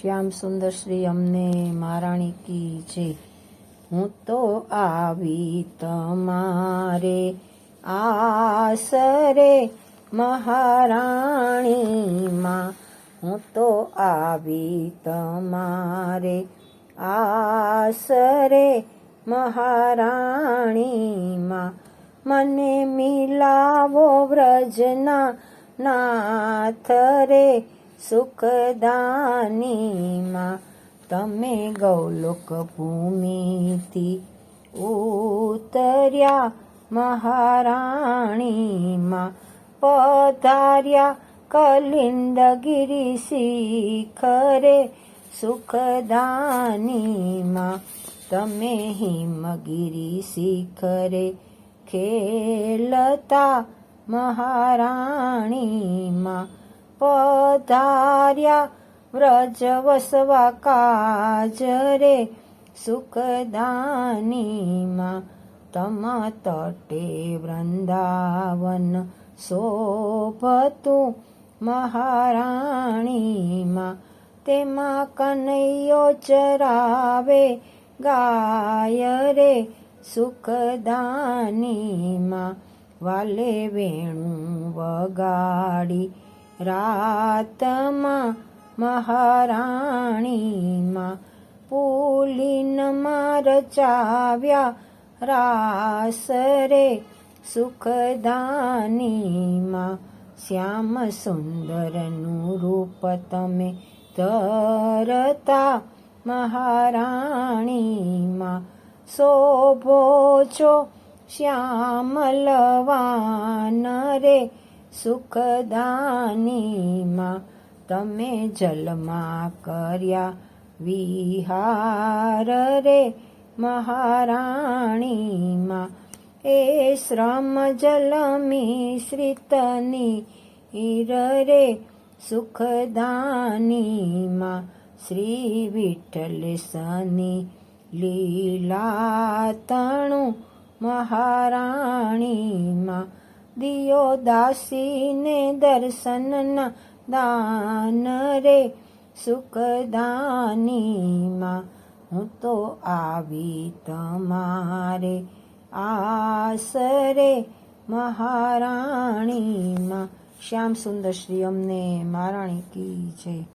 શ્યામ સુંદર શ્રી અમને મહારાણી કી છે. હું તો આવી તમારે આસરે મહારાણીમાં. હું તો આવી તમારે આસરે મહારાણીમાં. મને મિલાવો વ્રજના નાથ રે સુખદાનીમાં તમે ગૌલોક ભૂમિથી ઉતર્યા મહારાણીમાં, પધાર્યા કલિંદગીરી શિખરે સુખદાનીમાં, તમે હિમગીરી શિખરે ખેલતા મહારાણીમાં પધાર્યા. વ્રજ વસવા કાજરે સુખદાનીમાં. તમ તટે વૃંદાવન શોભતું મહારાણીમાં. તેમાં કનૈયો ચરાવે ગાય રે સુખદાનીમાં. વાલે વેણું વગાડી રાતમાં મહારાણીમાં પુલિનમાં રચાવ્યા રાસ રે સુખદાનીમાં શ્યામ સુંદરનું રૂપ તમે ધરતા મહારાણીમાં શોભો છો શ્યામલવાન રે સુખદાનીમાં તમે જલમાં કર્યા વિહાર રે મહારાણીમાં. એ શ્રમ જલ મિશ્રિતની હીર રે સુખદાનીમાં. શ્રી વિઠ્ઠલ સની લીલા તણું મહારાણીમાં. દિયો દાસીને દર્શનના દાન રે, સુખદાનીમાં હું તો આવી તમારે આસરે મહારાણીમાં શ્યામ સુંદર શ્રી અમને મહારાણી કી જય